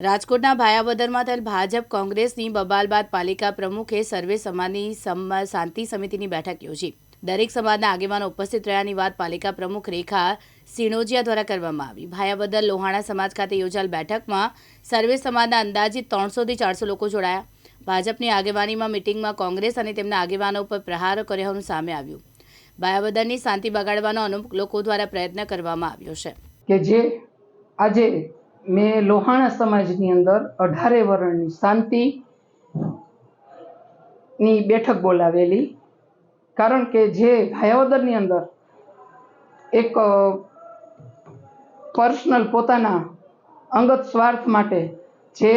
રાજકોટના ભાયાવદરમાં થયેલ ભાજપ કોંગ્રેસની બબાલ બાદ પાલિકા પ્રમુખે સર્વે સમાજની શાંતિ સમિતિની બેઠક યોજી. દરેક સમાજના આગેવાનો ઉપસ્થિત રહ્યાની વાત પાલિકા પ્રમુખ રેખા સિણોજિયા દ્વારા કરવામાં આવી. ભાયાવદર લોહાણા સમાજ ખાતે યોજાયેલ બેઠકમાં સર્વે સમાજના અંદાજિત ત્રણસોથી ચારસો લોકો જોડાયા. ભાજપની આગેવાનીમાં મિટિંગમાં કોંગ્રેસ અને તેમના આગેવાનો ઉપર પ્રહારો કર્યાનું સામે આવ્યું. ભાયાવદરની શાંતિ બગાડવાનો અમુક લોકો દ્વારા પ્રયત્ન કરવામાં આવ્યો છે. કે જે આજે મેં લોહાણા સમાજની અંદર અઢારે વર્ણની શાંતિ ની બેઠક બોલાવેલી. કારણ કે જે ભાયાવદરની અંદર એક પર્સનલ પોતાના અંગત સ્વાર્થ માટે જે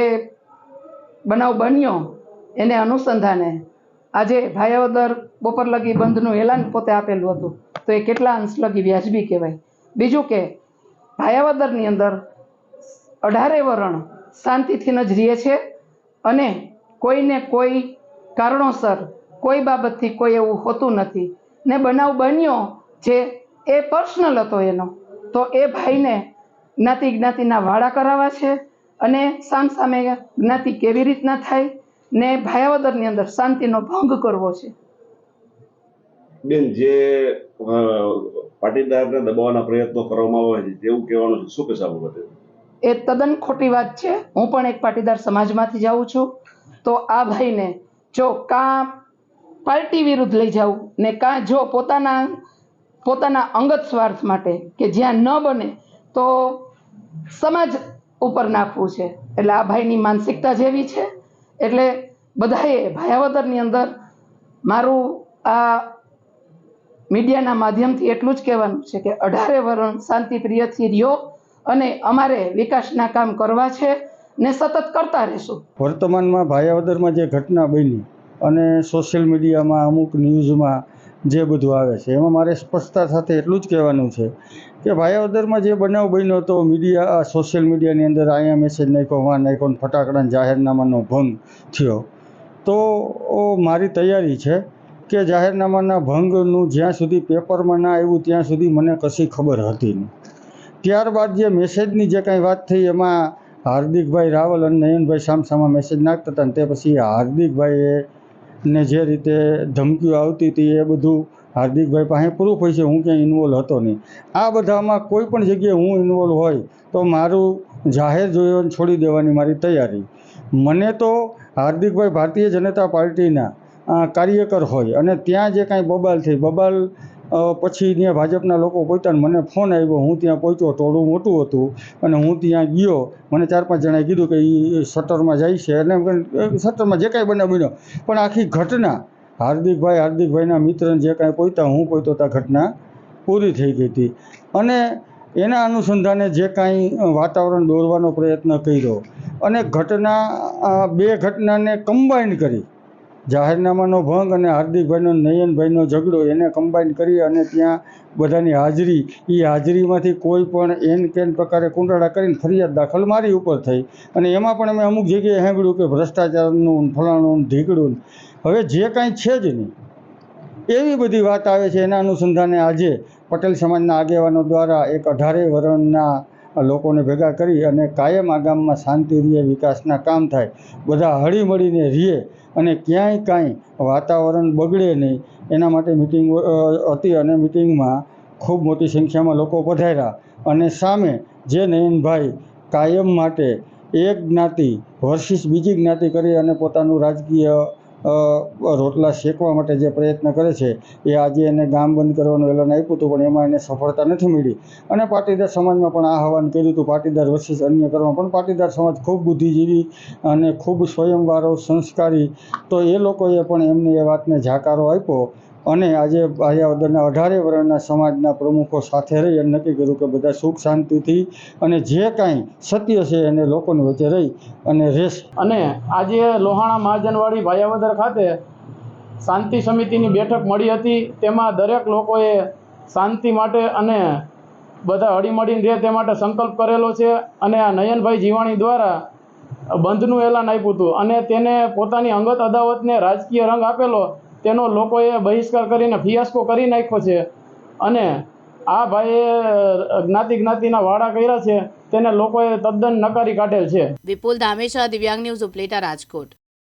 બનાવ બન્યો એને અનુસંધાને આજે ભાયાવદર બપોર લગી બંધનું એલાન પોતે આપેલું હતું. તો એ કેટલા અંશ લગી વ્યાજબી કહેવાય? બીજું કે ભાયાવદરની અંદર અઢારે વરણ શાંતિથી નજરીએ છે અને કોઈને કોઈ કારણોસર કોઈ બાબતથી કોઈ એવું હોતું નથી. ને બનાવ બન્યો જે એ પર્સનલ હતો એનો. તો એ ભાઈને જ્ઞાતિ જ્ઞાતિના વાળા કરાવવા છે અને સામ સામે જ્ઞાતિ કેવી રીતના થાય ને ભાયાવદરની અંદર શાંતિનો ભંગ કરવો છે. બેન, જે પાટીદારને દબાવવાના પ્રયત્નો કરવામાં આવે છે, તેવું કહેવાનું છે. શું કહેશો આ એ તદ્દન ખોટી વાત છે. હું પણ એક પાટીદાર સમાજમાંથી જાઉં છું. તો આ ભાઈને જો કાં પાર્ટી વિરુદ્ધ લઈ જાઉં ને કાં જો પોતાના પોતાના અંગત સ્વાર્થ માટે કે જ્યાં ન બને તો સમાજ ઉપર નાખવું છે. એટલે આ ભાઈની માનસિકતા જેવી છે. એટલે બધાએ ભાયાવદરની અંદર મારું આ મીડિયાના માધ્યમથી એટલું જ કહેવાનું છે કે અઢારે વરણ શાંતિપ્રિયથી રહ્યો અને અમારે વિકાસના કામ કરવા છે ને સતત કરતા રહેશું. વર્તમાનમાં ભાયાવદરમાં જે ઘટના બની અને સોશિયલ મીડિયામાં અમુક ન્યૂઝમાં જે બધું આવે છે, એમાં મારે સ્પષ્ટતા સાથે એટલું જ કહેવાનું છે કે ભાયાવદરમાં જે બનાવ બન્યો હતો, મીડિયા સોશિયલ મીડિયાની અંદર અહીંયા મેસેજ નાખ્યો, વાં નાખ્યો ફટાકડા જાહેરનામાનો ભંગ થયો. તો મારી તૈયારી છે કે જાહેરનામાના ભંગનું જ્યાં સુધી પેપરમાં ના આવ્યું, ત્યાં સુધી મને કશી ખબર હતી નહીં. ત્યારબાદ જે મેસેજની જે કાંઈ વાત થઈ, એમાં હાર્દિકભાઈ રાવલ અને નયનભાઈ સામસામા મેસેજ નાખતા હતા અને તે પછી હાર્દિકભાઈએ ને જે રીતે ધમકીઓ આવતી હતી એ બધું હાર્દિકભાઈ પાસે પ્રૂફ હોય છે, હું ક્યાંય ઇન્વોલ્વ હતો નહીં. આ બધામાં કોઈ પણ જગ્યાએ હું ઇન્વોલ્વ હોય તો મારું જાહેર જોઈને છોડી દેવાની મારી તૈયારી. મને તો હાર્દિકભાઈ ભારતીય જનતા પાર્ટીના કાર્યકર હોય અને ત્યાં જે કાંઈ બબાલ થઈ, બબાલ પછી ત્યાં ભાજપના લોકો પહોંચ્યા મને ફોન આવ્યો હું ત્યાં પહોંચ્યો ટોળું મોટું હતું અને હું ત્યાં ગયો. મને ચાર પાંચ જણાએ કીધું કે એ શટરમાં જાય છે. અને શટરમાં જે કાંઈ બને બન્યો. પણ આખી ઘટના, હાર્દિકભાઈ, હાર્દિકભાઈના મિત્ર જે કાંઈ પહોંચ્યા હું પહોંચ્યો ત્યાં ઘટના પૂરી થઈ ગઈ હતી. અને એના અનુસંધાને જે કાંઈ વાતાવરણ દોરવાનો પ્રયત્ન કર્યો અને ઘટના બે ઘટનાને કમ્બાઈન કરી. જાહેરનામાનો ભંગ અને હાર્દિકભાઈનો નયનભાઈનો ઝઘડો એને કમ્બાઈન કરી અને ત્યાં બધાની હાજરી એ હાજરીમાંથી કોઈ પણ એન કેન પ્રકારે કુંડાળા કરીને ફરિયાદ દાખલ મારી ઉપર થઈ. અને એમાં પણ અમે અમુક જગ્યાએ સાંભળ્યું કે ભ્રષ્ટાચારનું, ફલાણું, ઢીકડું, હવે જે કાંઈ છે જ નહીં. એવી બધી વાત આવે છે. એના અનુસંધાને આજે પટેલ સમાજના આગેવાનો દ્વારા એક અઢારે વર્ણના લોકોને ભેગા કરી અને કાયમ આ ગામમાં શાંતિ રહે, વિકાસના કામ થાય, બધા હળીમળીને રહે અને ક્યાંય કાંઈ વાતાવરણ બગડે નહીં. એના માટે મિટિંગ હતી અને મિટિંગમાં ખૂબ મોટી સંખ્યામાં લોકો પધાર્યા અને સામે જે નયનભાઈ કાયમ માટે એક જ્ઞાતિ વર્ષિસ બીજી જ્ઞાતિ કરી અને પોતાનું રાજકીય રોટલા શેકવા માટે જે પ્રયત્ન કરે છે, એ આજે એને ગામ બંધ કરવાનું એલાન આપ્યું હતું, પણ એમાં એને સફળતા નથી મળી. અને પાટીદાર સમાજમાં પણ આ આહવાન કર્યું હતું. પાટીદાર વર્ષિસ અન્ય કરવા પણ પાટીદાર સમાજ ખૂબ બુદ્ધિજીવી અને ખૂબ સ્વયંવારો સંસ્કારી. તો એ લોકોએ પણ એમને એ વાતને જાકારો આપ્યો અને આજે ભાયાવદરના અઢારે વર્ણના સમાજના પ્રમુખો સાથે રહી અને નક્કી કર્યું કે બધા સુખ શાંતિથી અને જે કાંઈ સત્ય છે એને લોકોની વચ્ચે રહી અને રહેશે. અને આજે લોહાણા મહાજનવાડી ભાયાવદર ખાતે શાંતિ સમિતિની બેઠક મળી હતી. તેમાં દરેક લોકોએ શાંતિ માટે અને બધા હળીમળીને રહે તે માટે સંકલ્પ કરેલો છે અને આ નયનભાઈ જીવાણી દ્વારા બંધનું એલાન આપ્યું હતું અને તેને પોતાની અંગત અદાવતને રાજકીય રંગ આપેલો તેનો લોકોએ બહિષ્કાર કરીને ફિયાસ્કો કરી નાખ્યો છે. અને આ ભાઈએ જ્ઞાતિ જ્ઞાતિના વાડા કર્યા છે. તેને લોકોએ તદ્દન નકારી કાઢેલ છે. વિપુલ ધામેશા દિવ્યાંગ ન્યૂઝ ઉપલેટા રાજકોટ.